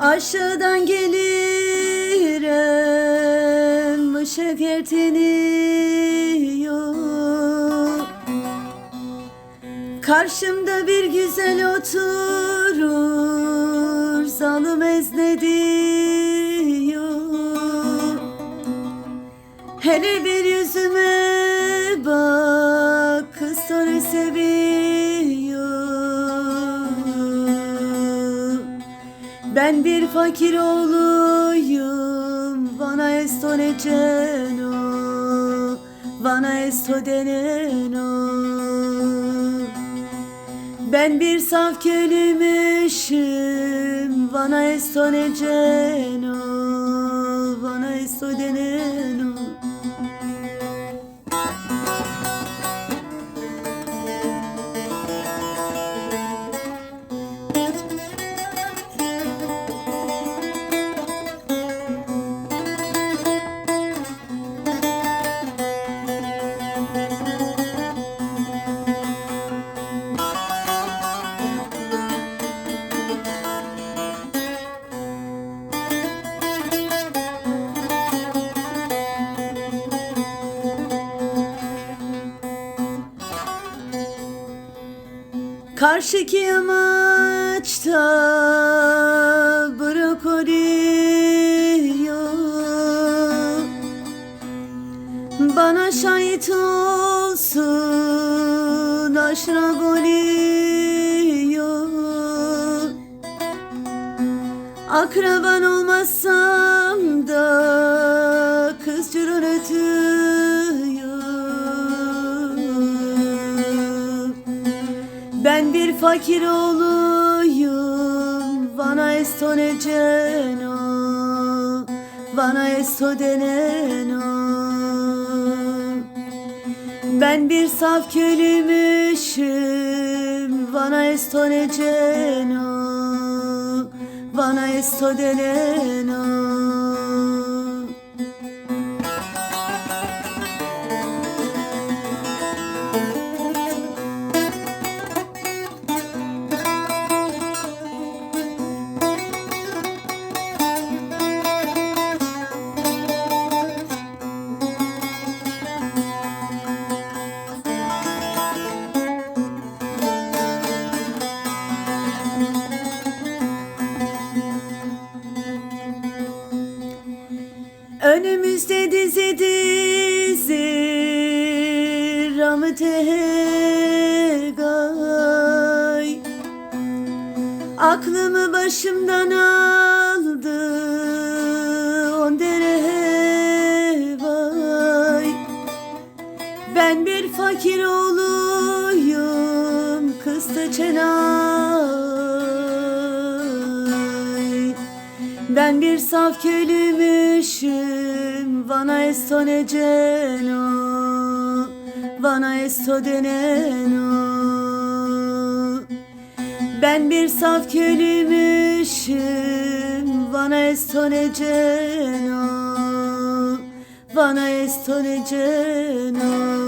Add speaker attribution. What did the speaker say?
Speaker 1: Aşağıdan gelirim Işık erteniyor Karşımda bir güzel oturur Zalım eznediyor. Hele bir yüzüme bak Kız sonra seviyor Ben bir fakir oğluyum Bana esto neceno Bana esto deneno. Ben bir saf kölümüşüm Bana esto neceno Bana esto deneno Karşıki yamaçta brokoli yok. Bana şahit olsun aşragoli yok. Akraban olmazsam da Ben bir fakir oğluyum Bana esto neceno Bana esto deneno. Ben bir saf kölümüşüm Bana esto neceno Bana esto deneno Önümüzde dizi dizi Ramtegay Aklımı başımdan aldı On dere vay Ben bir fakir oğluyum Kıstı çenay Ben bir saf kölümüşüm Bana esto neceno Bana esto deneno. Ben bir saf kölümüşüm Bana esto neceno Bana esto neceno